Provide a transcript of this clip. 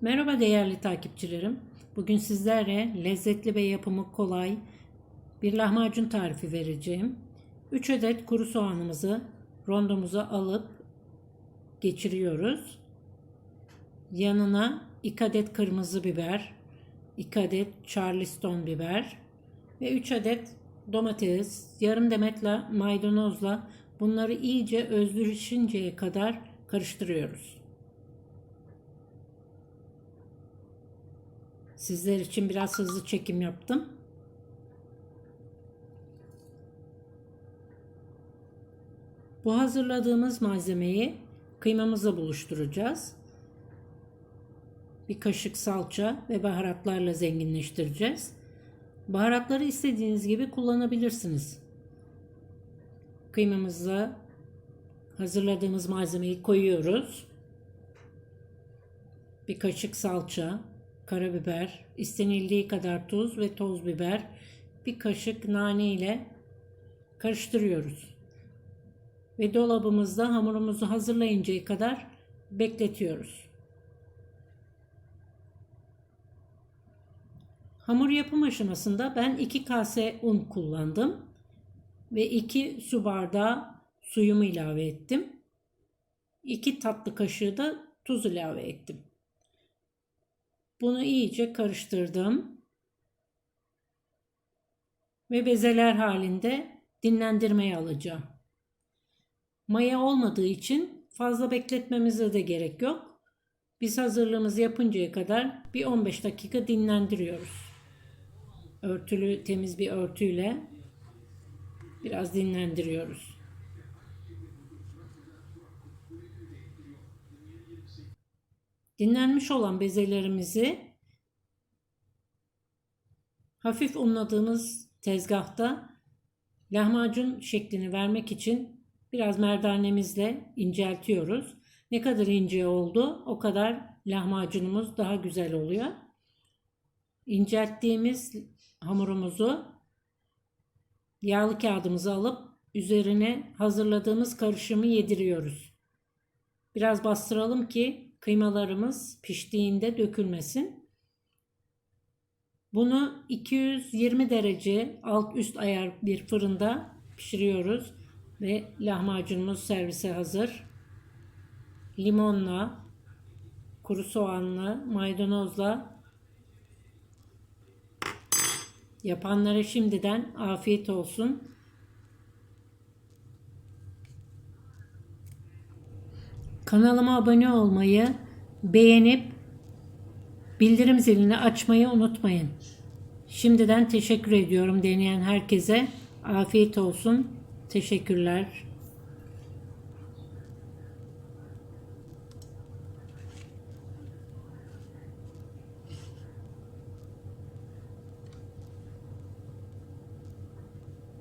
Merhaba değerli takipçilerim. Bugün sizlere lezzetli ve yapımı kolay bir lahmacun tarifi vereceğim. 3 adet kuru soğanımızı rondomuza alıp geçiriyoruz. Yanına 2 adet kırmızı biber, 2 adet charleston biber ve 3 adet domates, yarım demetle maydanozla bunları iyice özleşinceye kadar karıştırıyoruz. Sizler için biraz hızlı çekim yaptım. Bu hazırladığımız malzemeyi kıymamızla buluşturacağız. Bir kaşık salça ve baharatlarla zenginleştireceğiz. Baharatları istediğiniz gibi kullanabilirsiniz. Kıymamızla hazırladığımız malzemeyi koyuyoruz. Bir kaşık salça, karabiber, istenildiği kadar tuz ve toz biber, bir kaşık nane ile karıştırıyoruz. Ve dolabımızda hamurumuzu hazırlayıncaya kadar bekletiyoruz. Hamur yapım aşamasında ben 2 kase un kullandım ve 2 su bardağı suyumu ilave ettim. 2 tatlı kaşığı da tuz ilave ettim. Bunu iyice karıştırdım. Ve bezeler halinde dinlendirmeye alacağım. Maya olmadığı için fazla bekletmemize de gerek yok. Biz hazırlığımızı yapıncaya kadar bir 15 dakika dinlendiriyoruz. Örtülü temiz bir örtüyle biraz dinlendiriyoruz. Dinlenmiş olan bezelerimizi hafif unladığımız tezgahta lahmacun şeklini vermek için biraz merdanemizle inceltiyoruz. Ne kadar ince oldu o kadar lahmacunumuz daha güzel oluyor. İncelttiğimiz hamurumuzu yağlı kağıdımızı alıp üzerine hazırladığımız karışımı yediriyoruz. Biraz bastıralım ki kıymalarımız piştiğinde dökülmesin. Bunu 220 derece alt üst ayar bir fırında pişiriyoruz ve lahmacunumuz servise hazır. Limonla, kuru soğanla, maydanozla yapanlara şimdiden afiyet olsun. Kanalıma abone olmayı, beğenip bildirim zilini açmayı unutmayın. Şimdiden teşekkür ediyorum deneyen herkese. Afiyet olsun. Teşekkürler.